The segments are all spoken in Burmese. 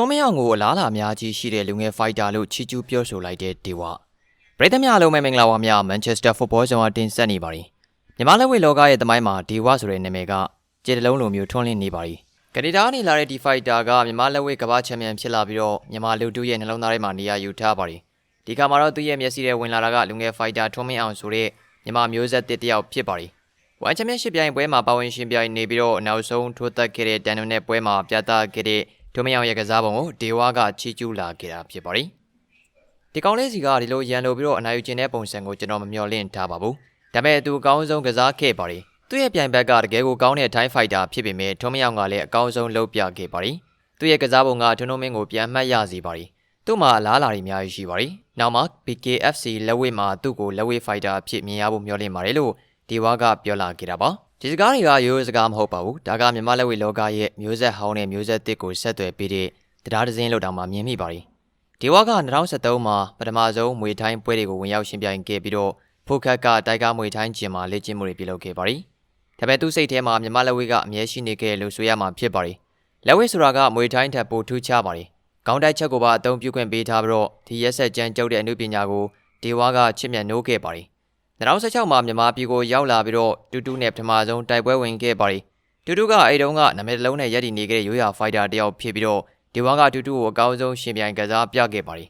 ထုံးမယောင်ကိုအလားအလာအများကြီးရှိတဲ့လူငယ်ဖိုက်တာလို့ချီးကျူးပြောဆိုလိုက်တဲ့ဒေဝပရိသတ်များအားလုံးပဲမင်္ဂလာပါများမန်ချက်စတာဖုတ်ဘောဆောင်အတင်ဆက်နေပါပြီမြန်မာလက်ဝဲလောကရဲ့သမိုင်းမှာဒေဝဆိုတဲ့နာမည်ကကြေတလုံးလိုမျိုးထွန်းလင်းနေပါပြီကနေဒါနေလာတဲ့ဒီဖိုက်တာကမြန်မာလက်ဝဲကမ္ဘာချန်ပီယံဖြစ်လာပြီးတော့မြန်မာလူထုရဲ့နှလုံးသားထဲမှာနေရာယူထားပါပြီဒီကမှာတော့သူ့ရဲ့မျက်စိထဲဝင်လာတာကလူငယ်ဖိုက်တာထွန်းမင်းအောင်ဆိုတဲ့မြန်မာမျိုးဆက်တစ်တယောက်ဖြစ်ပါပြီဝမ်ချန်ပီယံရှစ်ပြိုင်ပွဲမှာပါဝင်ရှင်ပြိုင်နေပြီးတော့နောက်ဆုံးထိုးသက်ခဲ့တဲ့တန်နုံနဲ့ပွဲမှာပြသခဲ့တဲ့ ဒိုမယောင်ရဲ့ကစားပုံကိုဒေဝါကချီးကျူးလာခဲ့တာဖြစ်ပါတယ်။ဒီကောင်းလေးစီကဒီလိုရန်လိုပြီးတော့အနာယူကျင်တဲ့ပုံစံကိုကျွန်တော်မမျှော်လင့်ထားပါဘူး။ဒါပေမဲ့သူအကောင်းဆုံးကစားခဲ့ပါတယ်။သူ့ရဲ့ပြိုင်ဘက်ကတကယ်ကိုကောင်းတဲ့ time fighter ဖြစ်ပေမဲ့ဒိုမယောင်ကလည်းအကောင်းဆုံးလုပ်ပြခဲ့ပါတယ်။သူ့ရဲ့ကစားပုံကထွန်းထွန်းမင်းကိုပြန်မှတ်ရစေပါတယ်။သူ့မှာအလားအလာတွေအများကြီးရှိပါတယ်။နောက်မှာ BKFC လက်ဝဲမှာသူ့ကိုလက်ဝဲ fighter အဖြစ်မြင်ရဖို့မျှော်လင့်ပါတယ်လို့ဒီဝါကပြောလာခဲ့တာပါ။ ဒီစကားတွေကရိုးရိုးစကားမဟုတ်ပါဘူးဒါကမြန်မာလက်ဝဲလောကရဲ့မျိုးဆက်ဟောင်းနဲ့မျိုးဆက်သစ်ကိုဆက်သွယ်ပေးတဲ့တရားဒဇင်းလို့တောင်မှမြင်မိပါတယ်ဒီဝါက2013မှာပထမဆုံးမွေထိုင်းပွဲတွေကိုဝင်ရောက်ရှင်ပြိုင်ခဲ့ပြီးတော့ဖိုခက်ကတိုက်ကားမွေထိုင်းကျင်မှာလေ့ကျင့်မှုတွေပြုလုပ်ခဲ့ပါတယ်ဒါပေမဲ့သူ့စိတ်ထဲမှာမြန်မာလက်ဝဲကအမြဲရှိနေခဲ့လို့ဆိုရမှာဖြစ်ပါတယ်လက်ဝဲဆိုတာကမွေထိုင်းထက်ပိုထူးခြားပါတယ်ခေါင်းတိုက်ချက်ကိုပါအသုံးပြုခွင့်ပေးထားပြီးတော့ဒီရက်ဆက်ကြမ်းကြုတ်တဲ့အမှုပညာကိုဒီဝါကချစ်မြတ်နိုးခဲ့ပါတယ် 2016မှာမြန်မာပြည်ကိုရောက်လာပြီးတော့တူတူနဲ့ပထမဆုံးတိုက်ပွဲဝင်ခဲ့ပါတယ်တူတူကအဲ့တုန်းကနာမည်တစ်လုံးနဲ့ရည်တည်နေခဲ့တဲ့ရိုးရာဖိုက်တာတယောက်ဖြစ်ပြီးတော့ဒီဝါကတူတူကိုအကောင်းဆုံးရှင်ပြိုင်ကစားပြခဲ့ပါတယ်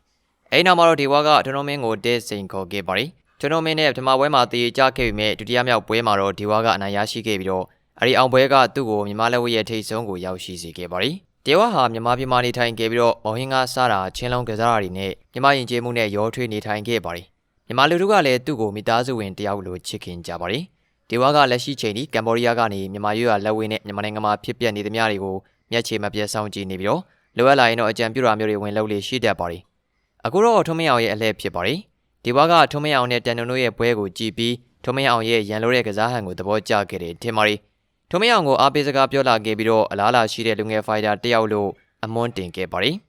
အဲ့နောက်မှာတော့ဒီဝါကထွန်းထွန်းမင်းကိုတဲစိန်ခေါ်ခဲ့ပါတယ်ထွန်းထွန်းမင်းနဲ့ပထမပွဲမှာတည်ကြခဲ့ပြီးမြဲဒုတိယမြောက်ပွဲမှာတော့ဒီဝါကအနိုင်ရရှိခဲ့ပြီးတော့အဲ့ဒီအောင်ပွဲကသူ့ကိုမြန်မာလက်ဝဲရဲ့ထိတ်ဆုံးကိုရောက်ရှိစေခဲ့ပါတယ်တေဝါဟာမြန်မာပြည်မှာနေထိုင်ခဲ့ပြီးတော့မော်ဟင်းကစားတာချင်းလုံးကစားတာတွေနဲ့မြန်မာယဉ်ကျေးမှုနဲ့ရောထွေးနေထိုင်ခဲ့ပါတယ် မြန်မာလူတို့ကလည်းသူ့ကိုမိသားစုဝင်တယောက်လိုချစ်ခင်ကြပါတယ်။ဒေဝါကလက်ရှိချိန်ထိကမ်ဘောဒီးယားကနေမြန်မာရွာလက်ဝဲနဲ့မြန်မာနိုင်ငံမှာဖြစ်ပျက်နေသမျှတွေကိုမျက်ခြေမပြတ်ဆောင်ကြည့်နေပြီးတော့လိုအပ်လာရင်တော့အကြံပြုတာမျိုးတွေဝင်လုပ်လေရှိတတ်ပါတယ်။အခုတော့ထုံးမင်းအောင်ရဲ့အလှည့်ဖြစ်ပါတယ်။ဒေဝါကထုံးမင်းအောင်နဲ့တန်နုံတို့ရဲ့ပွဲကိုကြည့်ပြီးထုံးမင်းအောင်ရဲ့ရန်လိုတဲ့ကစားဟန်ကိုသဘောကျခဲ့တယ်ထင်ပါတယ်။ထုံးမင်းအောင်ကိုအားပေးစကားပြောလာခဲ့ပြီးတော့အလားအလာရှိတဲ့လူငယ်ဖိုင်တာတယောက်လို့အမွန်းတင်ခဲ့ပါတယ်။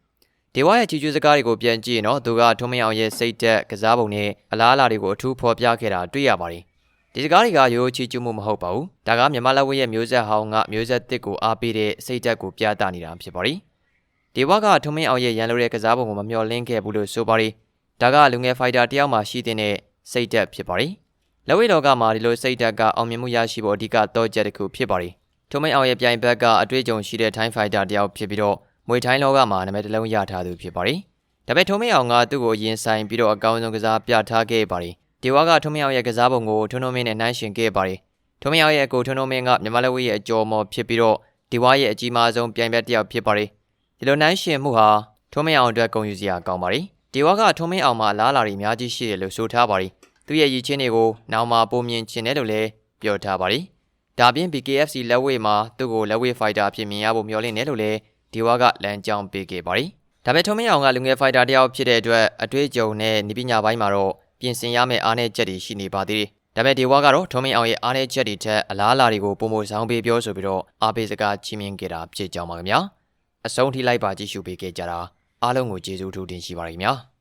ဒေဝရဲ့ချီကျူးစကားတွေကိုပြန်ကြည့်ရင်တော့သူကထုံးမင်းအောင်ရဲ့စိတ်သက်ကစားပုံနဲ့အလားအလာတွေကိုအထူးဖော်ပြခဲ့တာတွေ့ရပါတယ်။ဒီစကားတွေကရိုးချီကျူးမှုမဟုတ်ပါဘူး။ဒါကမြန်မာလက်ဝဲရဲ့မျိုးဆက်ဟောင်းကမျိုးဆက်သစ်ကိုအားပေးတဲ့စိတ်သက်ကိုပြသနေတာဖြစ်ပါတယ်။ဒေဝကထုံးမင်းအောင်ရဲ့ရန်လိုတဲ့ကစားပုံကိုမမျှော်လင့်ခဲ့ဘူးလို့ဆိုပါတယ်။ဒါကလူငယ်ဖိုက်တာတယောက်မှရှိတဲ့စိတ်သက်ဖြစ်ပါတယ်။လက်ဝဲတော်ကမှာဒီလိုစိတ်သက်ကအောင်မြင်မှုရရှိဖို့အဓိကတော့ချက်တစ်ခုဖြစ်ပါတယ်။ထုံးမင်းအောင်ရဲ့ပြိုင်ဘက်ကအတွေ့အကြုံရှိတဲ့ထိုင်းဖိုက်တာတယောက်ဖြစ်ပြီးတော့ မွေထိုင်းလောကမှာနာမည်တစ်လုံးရထားသူဖြစ်ပါတယ်။ဒါပေမဲ့ထုံးမင်းအောင်ကသူ့ကိုရင်ဆိုင်ပြီးတော့အကောင်းဆုံးကစားပြထားခဲ့ပါတယ်။ဒီဝါကထုံးမင်းအောင်ရဲ့ကစားပုံကိုထွန်းထွန်းမင်းနဲ့နှိုင်းယှဉ်ခဲ့ပါတယ်။ထုံးမင်းအောင်ရဲ့ကိုထွန်းထွန်းမင်းကမြန်မာလက်ဝဲရဲ့အကျော်မော်ဖြစ်ပြီးတော့ဒီဝါရဲ့အကြီးမားဆုံးပြိုင်ဘက်တစ်ယောက်ဖြစ်ပါတယ်။ဒီလိုနှိုင်းယှဉ်မှုဟာထုံးမင်းအောင်အတွက်ဂုဏ်ယူစရာကောင်းပါတယ်။ဒီဝါကထုံးမင်းအောင်မှာလားလာတွေအများကြီးရှိတယ်လို့ဆိုထားပါတယ်။သူ့ရဲ့ရည်ချင်းတွေကိုနောက်မှပုံမြင်ချင်တယ်လို့လည်းပြောထားပါတယ်။ဒါပြင် BKFC လက်ဝဲမှာသူ့ကိုလက်ဝဲဖိုက်တာဖြစ်မြင်ရဖို့မျှော်လင့်တယ်လို့လည်း ဒီဝါကလမ်းကြောင်းပေးခဲ့ပါတယ်။ဒါပေမဲ့ထုံးမင်းအောင်ကလူငယ်ဖိုက်တာတယောက်ဖြစ်တဲ့အတွက်အတွေ့အကြုံနဲ့နီးပညာပိုင်းမှာတော့ပြင်ဆင်ရမယ့်အားနည်းချက်တွေရှိနေပါသေးတယ်။ဒါပေမဲ့ဒီဝါကတော့ထုံးမင်းအောင်ရဲ့အားနည်းချက်တွေထက်အလားအလာတွေကိုပုံမဆောင်ပေးပြောဆိုပြီးတော့အားပေးစကားချီးမြှင့်ခဲ့တာဖြစ်ကြောင်းပါခင်ဗျာ။အဆုံးထိလိုက်ပါကြည့်ရှုပေးခဲ့ကြတာအားလုံးကိုကျေးဇူးထူးတင်ရှိပါရခင်ဗျာ။